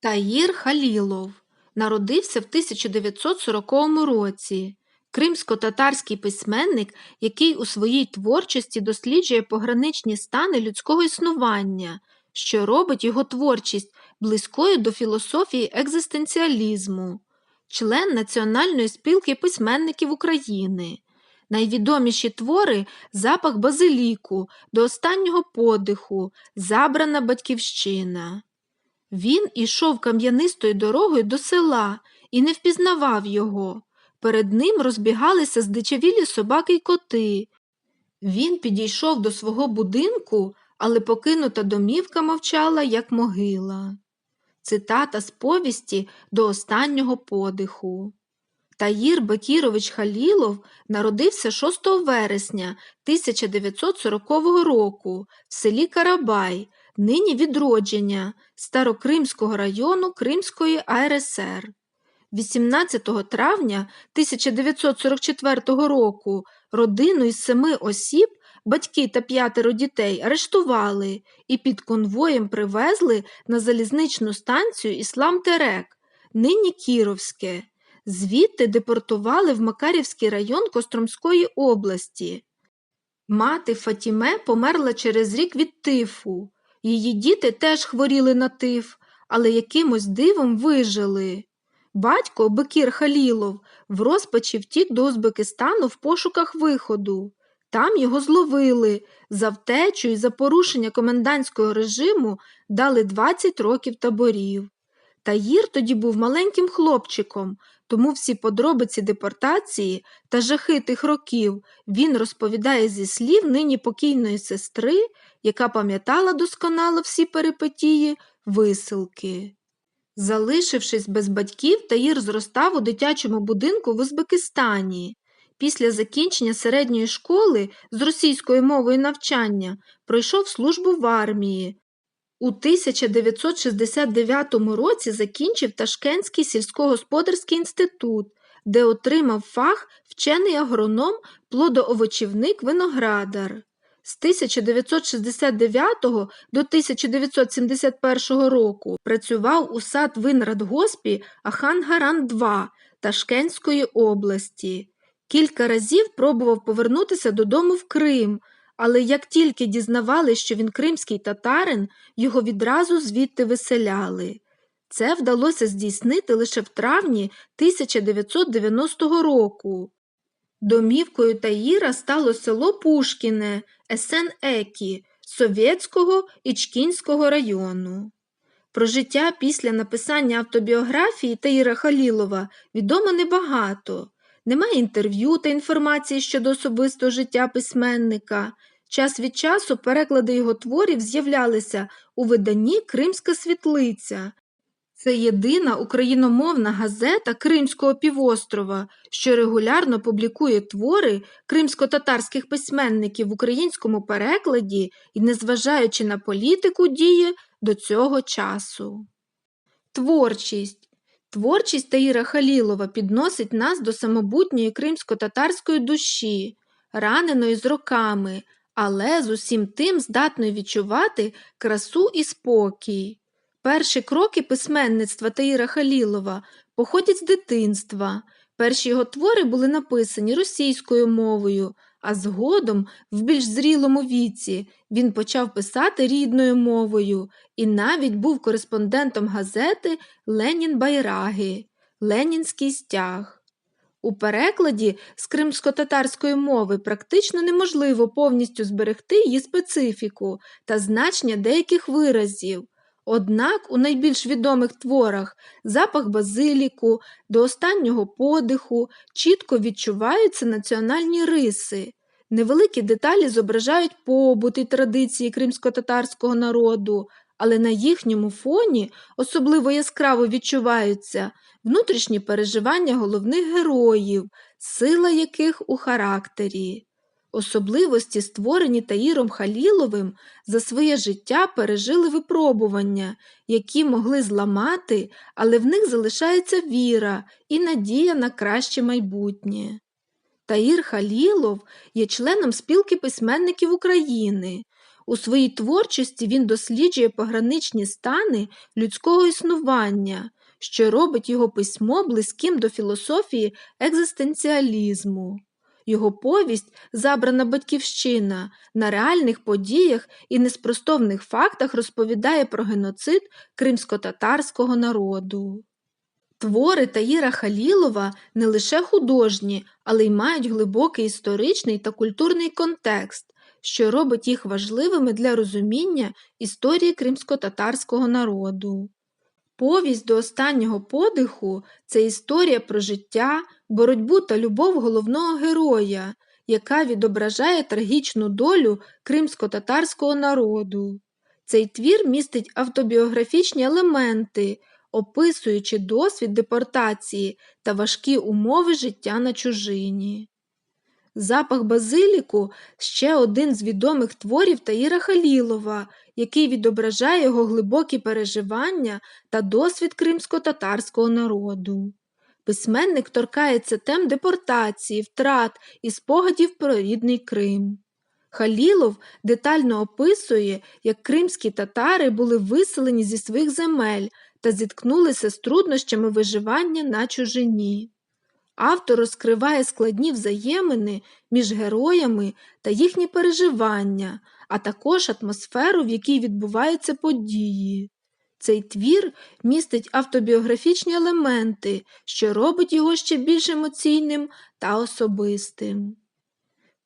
Таїр Халілов народився в 1940 році. Кримсько-татарський письменник, який у своїй творчості досліджує пограничні стани людського існування, що робить його творчість близькою до філософії екзистенціалізму, член Національної спілки письменників України. Найвідоміші твори Запах базиліку, до останнього подиху, Забрана батьківщина. Він ішов кам'янистою дорогою до села і не впізнавав його. Перед ним розбігалися здичавілі собаки й коти. Він підійшов до свого будинку, але покинута домівка мовчала, як могила. Цитата з повісті до останнього подиху. Таїр Бакірович Халілов народився 6 вересня 1940 року в селі Карабай, нині відродження Старокримського району Кримської АРСР. 18 травня 1944 року родину із семи осіб, батьки та п'ятеро дітей арештували і під конвоєм привезли на залізничну станцію Іслам Терек, нині Кіровське. Звідти депортували в Макарівський район Костромської області. Мати Фатіме померла через рік від тифу. Її діти теж хворіли на тиф, але якимось дивом вижили. Батько Бекір Халілов в розпачі втік до Узбекистану в пошуках виходу. Там його зловили. За втечу і за порушення комендантського режиму дали 20 років таборів. Таїр тоді був маленьким хлопчиком, тому всі подробиці депортації та жахи тих років він розповідає зі слів нині покійної сестри, яка пам'ятала досконало всі перипетії висилки. Залишившись без батьків, Таїр зростав у дитячому будинку в Узбекистані. Після закінчення середньої школи з російською мовою навчання пройшов службу в армії. У 1969 році закінчив Ташкентський сільськогосподарський інститут, де отримав фах вчений агроном, плодоовочівник виноградар. З 1969 до 1971 року працював у сад Винрадгоспі Ахангаран-2 Ташкентської області. Кілька разів пробував повернутися додому в Крим, але як тільки дізнавали, що він кримський татарин, його відразу звідти виселяли. Це вдалося здійснити лише в травні 1990 року. Домівкою Таїра стало село Пушкіне, Есен Екі, Совєтського Ічкінського району. Про життя після написання автобіографії Таїра Халілова відомо небагато. Немає інтерв'ю та інформації щодо особистого життя письменника. Час від часу переклади його творів з'являлися у виданні Кримська світлиця. Це єдина україномовна газета Кримського півострова, що регулярно публікує твори кримсько-татарських письменників в українському перекладі і, незважаючи на політику, діє до цього часу. Творчість Творчість Таїра Халілова підносить нас до самобутньої кримсько-татарської душі, раненої з роками, але з усім тим здатної відчувати красу і спокій. Перші кроки письменництва Таїра Халілова походять з дитинства. Перші його твори були написані російською мовою, а згодом, в більш зрілому віці, він почав писати рідною мовою і навіть був кореспондентом газети Ленін Байраги Ленінський стяг. У перекладі з кримсько-татарської мови практично неможливо повністю зберегти її специфіку та значення деяких виразів. Однак у найбільш відомих творах запах базиліку до останнього подиху чітко відчуваються національні риси. Невеликі деталі зображають побут і традиції кримсько-татарського народу, але на їхньому фоні особливо яскраво відчуваються внутрішні переживання головних героїв, сила яких у характері. Особливості, створені Таїром Халіловим, за своє життя пережили випробування, які могли зламати, але в них залишається віра і надія на краще майбутнє. Таїр Халілов є членом спілки письменників України. У своїй творчості він досліджує пограничні стани людського існування, що робить його письмо близьким до філософії екзистенціалізму. Його повість, забрана батьківщина, на реальних подіях і неспростовних фактах розповідає про геноцид кримсько-татарського народу. Твори Таїра Халілова не лише художні, але й мають глибокий історичний та культурний контекст, що робить їх важливими для розуміння історії кримсько-татарського народу. Повість до останнього подиху це історія про життя, боротьбу та любов головного героя, яка відображає трагічну долю кримсько-татарського народу. Цей твір містить автобіографічні елементи, описуючи досвід депортації та важкі умови життя на чужині. Запах базиліку ще один з відомих творів Таїра Халілова, який відображає його глибокі переживання та досвід кримсько-татарського народу. Письменник торкається тем депортації, втрат і спогадів про рідний Крим. Халілов детально описує, як кримські татари були виселені зі своїх земель та зіткнулися з труднощами виживання на чужині. Автор розкриває складні взаємини між героями та їхні переживання, а також атмосферу, в якій відбуваються події. Цей твір містить автобіографічні елементи, що робить його ще більш емоційним та особистим.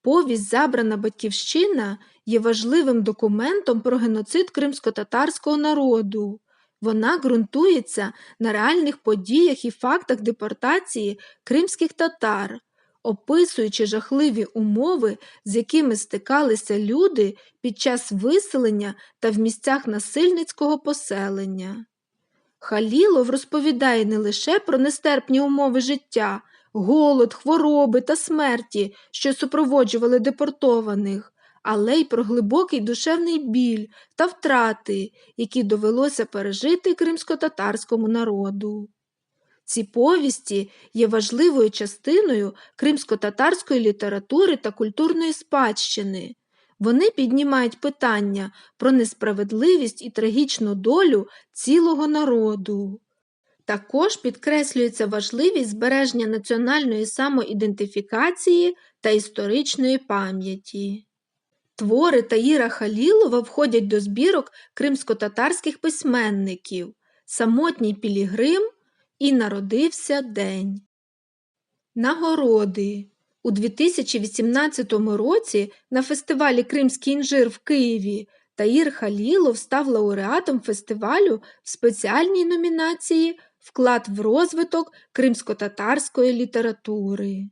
Повість Забрана Батьківщина є важливим документом про геноцид кримсько-татарського народу. Вона ґрунтується на реальних подіях і фактах депортації кримських татар, описуючи жахливі умови, з якими стикалися люди під час виселення та в місцях насильницького поселення. Халілов розповідає не лише про нестерпні умови життя, голод, хвороби та смерті, що супроводжували депортованих, але й про глибокий душевний біль та втрати, які довелося пережити кримсько-татарському народу. Ці повісті є важливою частиною кримсько-татарської літератури та культурної спадщини. Вони піднімають питання про несправедливість і трагічну долю цілого народу. Також підкреслюється важливість збереження національної самоідентифікації та історичної пам'яті. Твори Таїра Халілова входять до збірок кримсько-татарських письменників Самотній Пілігрим і Народився День. Нагороди у 2018 році на фестивалі Кримський інжир в Києві Таїр Халілов став лауреатом фестивалю в спеціальній номінації Вклад в розвиток кримсько-татарської літератури.